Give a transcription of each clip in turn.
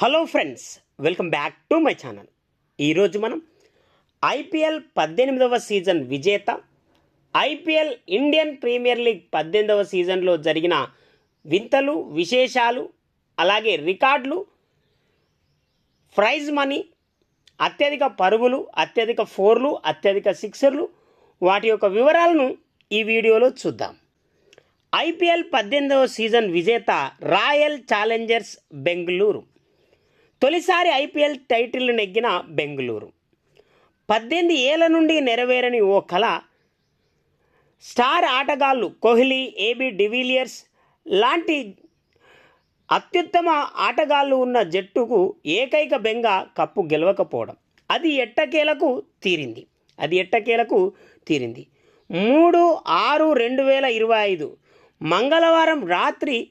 Hello friends welcome back to my channel. ఈరోజు మనం IPL పద్దెనిమిదవ సీజన్ విజేత ఐపీఎల్ ఇండియన్ ప్రీమియర్ లీగ్ పద్దెనిమిదవ సీజన్లో జరిగిన వింతలు విశేషాలు అలాగే రికార్డులు ప్రైజ్ మనీ అత్యధిక పరుగులు అత్యధిక ఫోర్లు అత్యధిక సిక్సర్లు వాటి యొక్క వివరాలను ఈ వీడియోలో చూద్దాం. ఐపీఎల్ పద్దెనిమిదవ సీజన్ విజేత రాయల్ ఛాలెంజర్స్ బెంగళూరు. తొలిసారి ఐపీఎల్ టైటిల్ నెగ్గిన బెంగళూరు. పద్దెనిమిది ఏళ్ళ నుండి నెరవేరని ఓ కళ స్టార్ ఆటగాళ్ళు కోహ్లీ ఏబి డివిలియర్స్ లాంటి అత్యుత్తమ ఆటగాళ్ళు ఉన్న జట్టుకు ఏకైక బెంగ కప్పు గెలవకపోవడం. అది ఎట్టకేలకు తీరింది? అది ఎట్టకేలకు తీరింది? మూడు ఆరు రెండు వేల ఇరవై ఐదు మంగళవారం రాత్రి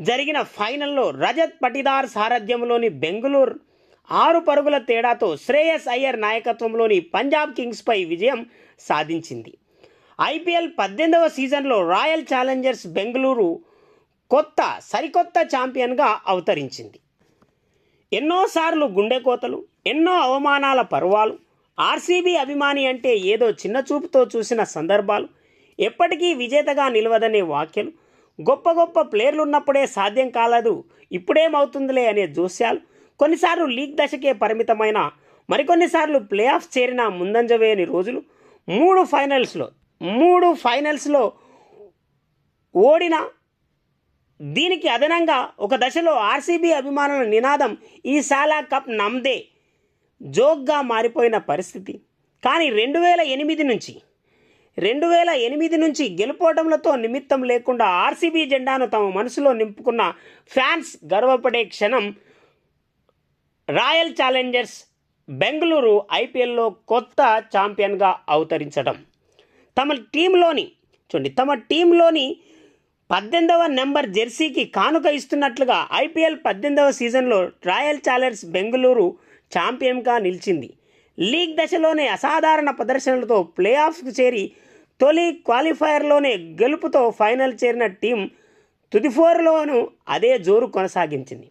జరిగిన ఫైనల్లో రజత్ పటిదార్ సారథ్యంలోని బెంగళూరు ఆరు పరుగుల తేడాతో శ్రేయస్ అయ్యర్ నాయకత్వంలోని పంజాబ్ కింగ్స్పై విజయం సాధించింది. ఐపీఎల్ పద్దెనిమిదవ సీజన్లో రాయల్ ఛాలెంజర్స్ బెంగళూరు కొత్త సరికొత్త ఛాంపియన్గా అవతరించింది. ఎన్నోసార్లు గుండెకోతలు ఎన్నో అవమానాల పర్వాలు ఆర్సీబీ అభిమాని అంటే ఏదో చిన్న చూపుతో చూసిన సందర్భాలు ఎప్పటికీ విజేతగా నిలవదనే వాక్యలు గొప్ప గొప్ప ప్లేయర్లు ఉన్నప్పుడే సాధ్యం కాలేదు. ఇప్పుడేమవుతుందిలే అనే జోస్యాలు కొన్నిసార్లు లీగ్ దశకే పరిమితమైన మరికొన్నిసార్లు ప్లే ఆఫ్ చేరిన ముందంజవేయని రోజులు మూడు ఫైనల్స్లో మూడు ఫైనల్స్లో ఓడిన దీనికి అదనంగా ఒక దశలో ఆర్సీబీ అభిమానుల నినాదం ఈ సాలా కప్ నమ్దే జోక్గా మారిపోయిన పరిస్థితి. కానీ రెండు వేల ఎనిమిది నుంచి రెండు వేల ఎనిమిది నుంచి గెలుపోవడంలతో నిమిత్తం లేకుండా ఆర్సీబీ జెండాను తమ మనసులో నింపుకున్న ఫ్యాన్స్ గర్వపడే క్షణం రాయల్ ఛాలెంజర్స్ బెంగళూరు ఐపీఎల్లో కొత్త ఛాంపియన్గా అవతరించడం. తమ టీంలోని చూడండి తమ టీంలోని పద్దెనిమిదవ నెంబర్ జెర్సీకి కానుక ఇస్తున్నట్లుగా ఐపీఎల్ పద్దెనిమిదవ సీజన్లో రాయల్ ఛాలెంజర్స్ బెంగళూరు ఛాంపియన్గా నిలిచింది. లీగ్ దశలోనే అసాధారణ ప్రదర్శనలతో ప్లే ఆఫ్స్కు చేరి తొలి క్వాలిఫైయర్లోనే గెలుపుతో ఫైనల్ చేరిన టీం తుది ఫోర్లోనూ అదే జోరు కొనసాగించింది.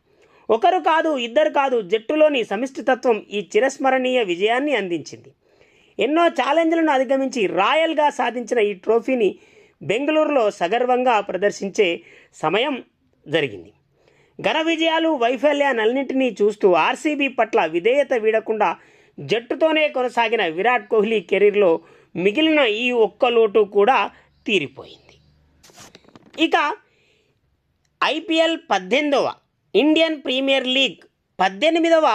ఒకరు కాదు ఇద్దరు కాదు జట్టులోని సమిష్టితత్వం ఈ చిరస్మరణీయ విజయాన్ని అందించింది. ఎన్నో ఛాలెంజ్లను అధిగమించి రాయల్గా సాధించిన ఈ ట్రోఫీని బెంగళూరులో సగర్వంగా ప్రదర్శించే సమయం జరిగింది. ఘన విజయాలు వైఫల్యాలన్నింటినీ చూస్తూ ఆర్సీబీ పట్ల విధేయత వీడకుండా జట్టుతోనే కొనసాగిన విరాట్ కోహ్లీ కెరీర్లో మిగిలిన ఈ ఒక్క లోటు కూడా తీరిపోయింది. ఇక ఐపీఎల్ పద్దెనిమిదవ ఇండియన్ ప్రీమియర్ లీగ్ పద్దెనిమిదవ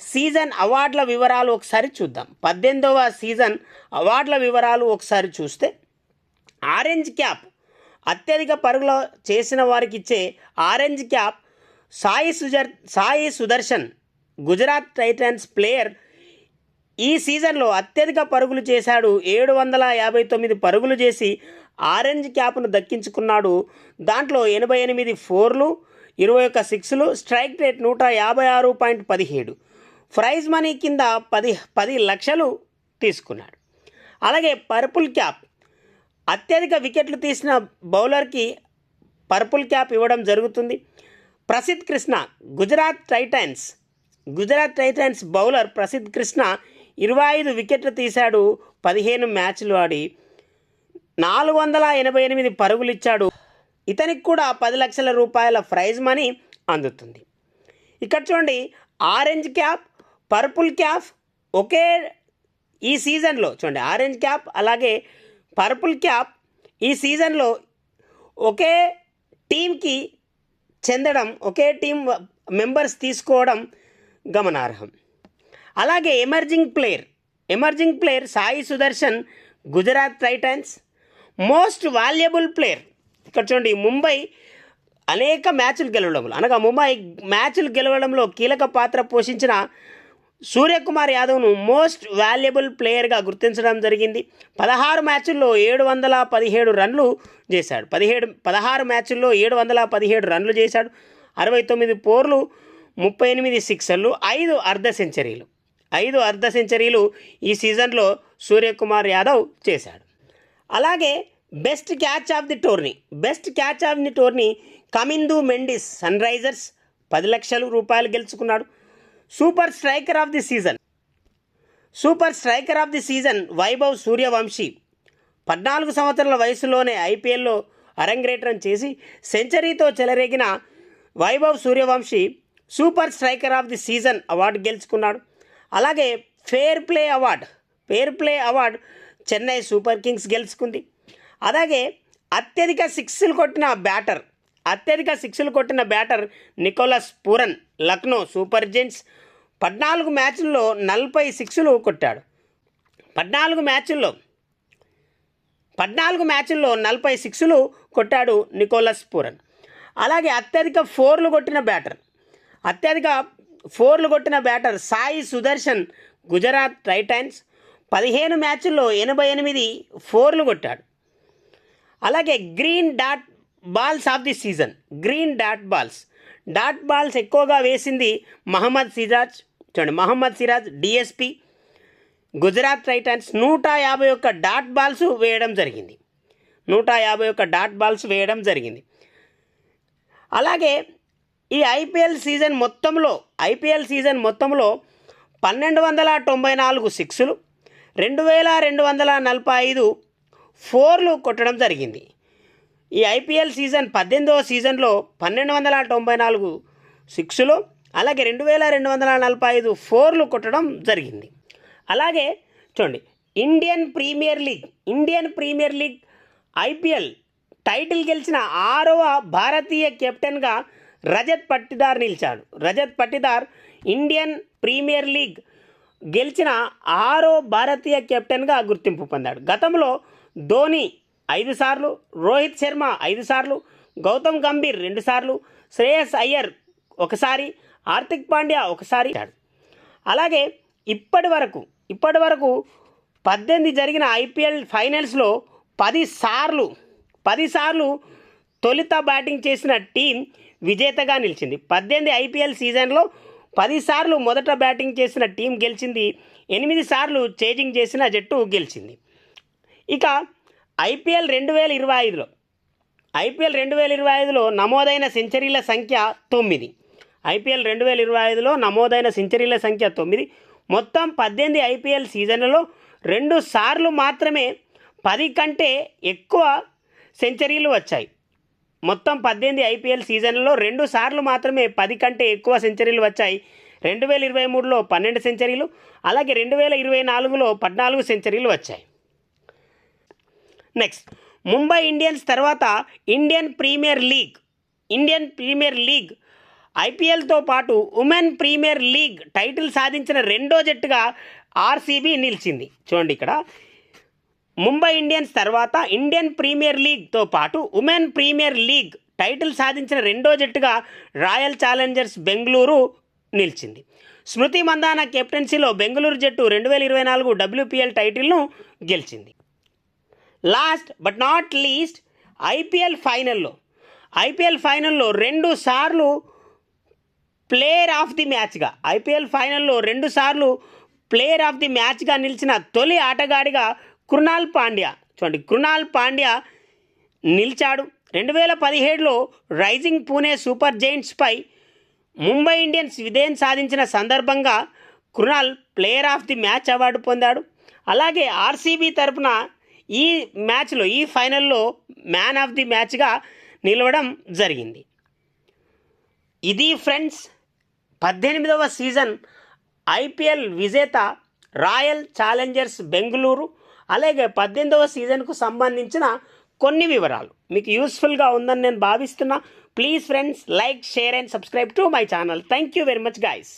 సీజన్ అవార్డుల వివరాలు ఒకసారి చూద్దాం. పద్దెనిమిదవ సీజన్ అవార్డుల వివరాలు ఒకసారి చూస్తే ఆరెంజ్ క్యాప్ అత్యధిక పరుగులు చేసిన వారికి ఇచ్చే orange cap Sai Sujar Sai Sudharsan Gujarat titans player ఈ సీజన్లో అత్యధిక పరుగులు చేశాడు. ఏడు వందల యాభై తొమ్మిది పరుగులు చేసి ఆరెంజ్ క్యాప్ను దక్కించుకున్నాడు. దాంట్లో ఎనభై ఎనిమిది ఫోర్లు ఇరవై ఒక్క సిక్స్లు స్ట్రైక్ రేట్ నూట యాభై ఆరు పాయింట్ పదిహేడు. ప్రైజ్ మనీ కింద పది పది లక్షలు తీసుకున్నాడు. అలాగే పర్పుల్ క్యాప్. అత్యధిక వికెట్లు తీసిన బౌలర్కి పర్పుల్ క్యాప్ ఇవ్వడం జరుగుతుంది. Prasidh Krishna Gujarat titans Gujarat titans bowler Prasidh Krishna ఇరవై ఐదు వికెట్లు తీశాడు పదిహేను మ్యాచ్లు ఆడి నాలుగు వందల ఎనభై ఎనిమిది పరుగులు ఇచ్చాడు ఇతనికి కూడా పది లక్షల రూపాయల ప్రైజ్ మనీ అందుతుంది. ఇక్కడ చూడండి orange cap purple cap okay ఈ సీజన్లో చూడండి ఆరెంజ్ క్యాప్ అలాగే పర్పుల్ క్యాప్ ఈ సీజన్లో ఒకే టీంకి చెందడం ఒకే టీం మెంబర్స్ తీసుకోవడం గమనార్హం. అలాగే emerging player. Emerging player Sai Sudharsan Gujarat titans. Most valuable player. ఇక్కడ చూడండి ముంబై అనేక మ్యాచ్లు గెలవడంలో. అనగా ముంబై మ్యాచ్లు గెలవడంలో కీలక పాత్ర పోషించిన సూర్యకుమార్ యాదవ్ను మోస్ట్ వాల్యుబుల్ ప్లేయర్గా గుర్తించడం జరిగింది. పదహారు మ్యాచ్ల్లో ఏడు వందల పదిహేడు రన్లు చేశాడు. పదిహేడు పదహారు మ్యాచ్ల్లో ఏడు వందల పదిహేడు రన్లు చేశాడు. అరవై తొమ్మిది పోర్లు ముప్పై ఎనిమిది సిక్సర్లు ఐదు అర్ధ సెంచరీలు. ఐదు అర్ధ సెంచరీలు ఈ సీజన్లో సూర్యకుమార్ యాదవ్ చేశాడు. అలాగే best catch of the tourney best catch of the tourney Kamindu Mendis sunrisers పది లక్షలు రూపాయలు గెలుచుకున్నాడు. Super striker of the season super striker of the season Vaibhav Suryavanshi పద్నాలుగు సంవత్సరాల వయసులోనే ఐపీఎల్లో అరంగేట్రం చేసి సెంచరీతో చెలరేగిన Vaibhav Suryavanshi super striker of the season award గెలుచుకున్నాడు. అలాగే fair play award fair play award Chennai super kings గెలుచుకుంది. అలాగే అత్యధిక సిక్స్లు కొట్టిన బ్యాటర్ అత్యధిక సిక్స్లు కొట్టిన batter Nicholas Pooran Lucknow super giants పద్నాలుగు మ్యాచ్ల్లో నలభై సిక్స్లు కొట్టాడు. పద్నాలుగు మ్యాచ్ల్లో పద్నాలుగు మ్యాచ్ల్లో నలభై సిక్స్లు కొట్టాడు నికోలస్ పూరన్. అలాగే అత్యధిక ఫోర్లు కొట్టిన బ్యాటర్ అత్యధిక ఫోర్లు కొట్టిన బ్యాటర్ సాయి సుదర్శన్ గుజరాత్ టైటాన్స్ పదిహేను మ్యాచ్ల్లో ఎనభై ఎనిమిది ఫోర్లు కొట్టాడు. అలాగే green dot balls of the season. Green dot balls. Dot balls ఎక్కువగా వేసింది మహమ్మద్ సిరాజ్. చూడండి మహమ్మద్ సిరాజ్ డిఎస్పి. గుజరాత్ టైటాన్స్ నూట యాభై ఒక్క డాట్ బాల్స్ వేయడం జరిగింది. నూట యాభై ఒక్క డాట్ బాల్స్ వేయడం జరిగింది. అలాగే ఈ ఐపీఎల్ సీజన్ మొత్తంలో ఐపీఎల్ సీజన్ మొత్తంలో పన్నెండు వందల తొంభై నాలుగు సిక్స్లు రెండు వేల రెండు వందల నలభై ఐదు ఫోర్లు కొట్టడం జరిగింది. ఈ ఐపీఎల్ సీజన్ పద్దెనిమిదవ సీజన్లో పన్నెండు వందల తొంభై నాలుగు సిక్స్లు అలాగే రెండు వేల రెండు వందల నలభై ఐదు ఫోర్లు కొట్టడం జరిగింది. అలాగే చూడండి Indian premier league Indian premier league IPL title గెలిచిన ఆరవ భారతీయ కెప్టెన్గా రజత్ పట్టిదార్ నిలిచాడు. Rajat Patidar Indian premier league గెలిచిన ఆరో భారతీయ కెప్టెన్గా గుర్తింపు పొందాడు. గతంలో ధోని ఐదు సార్లు రోహిత్ శర్మ ఐదు సార్లు గౌతమ్ గంభీర్ రెండు సార్లు శ్రేయస్ అయ్యర్ ఒకసారి హార్దిక్ పాండ్యా ఒకసారి అలాగే ఇప్పటి వరకు ఇప్పటి వరకు పద్దెనిమిది జరిగిన ఐపీఎల్ ఫైనల్స్లో పదిసార్లు పదిసార్లు తొలిత బ్యాటింగ్ చేసిన టీం విజేతగా నిలిచింది. పద్దెనిమిది ఐపీఎల్ సీజన్లో పది సార్లు మొదట బ్యాటింగ్ చేసిన టీం గెలిచింది. ఎనిమిది సార్లు చేజింగ్ చేసిన జట్టు గెలిచింది. ఇక ఐపీఎల్ రెండు వేల ఇరవై ఐదులో ఐపీఎల్ రెండు వేల ఇరవై ఐదులో నమోదైన సెంచరీల సంఖ్య తొమ్మిది. ఐపీఎల్ రెండు వేల ఇరవై ఐదులో నమోదైన సెంచరీల సంఖ్య తొమ్మిది. మొత్తం పద్దెనిమిది ఐపీఎల్ సీజన్లలో రెండు సార్లు మాత్రమే పది కంటే ఎక్కువ సెంచరీలు వచ్చాయి. మొత్తం పద్దెనిమిది ఐపీఎల్ సీజన్లలో రెండు సార్లు మాత్రమే పది కంటే ఎక్కువ సెంచరీలు వచ్చాయి. రెండు వేల ఇరవై మూడులో పన్నెండు సెంచరీలు అలాగే రెండు వేల ఇరవై నాలుగులో పద్నాలుగు సెంచరీలు వచ్చాయి. నెక్స్ట్ ముంబై ఇండియన్స్ తర్వాత Indian premier league Indian premier league ఐపీఎల్తో పాటు ఉమెన్ ప్రీమియర్ లీగ్ టైటిల్ సాధించిన రెండో జట్టుగా ఆర్సీబీ నిలిచింది. చూడండి ఇక్కడ ముంబై ఇండియన్స్ తర్వాత ఇండియన్ ప్రీమియర్ లీగ్తో పాటు ఉమెన్ ప్రీమియర్ లీగ్ టైటిల్ సాధించిన రెండో జట్టుగా రాయల్ ఛాలెంజర్స్ బెంగళూరు నిలిచింది. స్మృతి మందాన కెప్టెన్సీలో బెంగళూరు జట్టు రెండు వేల ఇరవై నాలుగు డబ్ల్యూపీఎల్ టైటిల్ను గెలిచింది. Last but not least IPL ఫైనల్లో ఐపీఎల్ ఫైనల్లో రెండు సార్లు ప్లేయర్ ఆఫ్ ది మ్యాచ్గా ఐపీఎల్ ఫైనల్లో రెండు సార్లు ప్లేయర్ ఆఫ్ ది మ్యాచ్గా నిలిచిన తొలి ఆటగాడిగా కృణాల్ పాండ్యా. చూడండి కృణాల్ పాండ్యా నిలిచాడు. రెండు వేల పదిహేడులో రైజింగ్ పూణే సూపర్ జైంట్స్పై ముంబై ఇండియన్స్ విజయం సాధించిన సందర్భంగా Krunal player of the match award పొందాడు. అలాగే ఆర్సీబీ తరపున ఈ మ్యాచ్లో ఈ ఫైనల్లో మ్యాన్ ఆఫ్ ది మ్యాచ్గా నిలవడం జరిగింది. ఇది ఫ్రెండ్స్ పద్దెనిమిదవ సీజన్ ఐపీఎల్ విజేత రాయల్ ఛాలెంజర్స్ బెంగళూరు అలాగే పద్దెనిమిదవ సీజన్కు సంబంధించిన కొన్ని వివరాలు. మీకు యూస్ఫుల్గా ఉందని నేను భావిస్తున్నా. Please friends like share and subscribe to my channel. Thank you very much guys.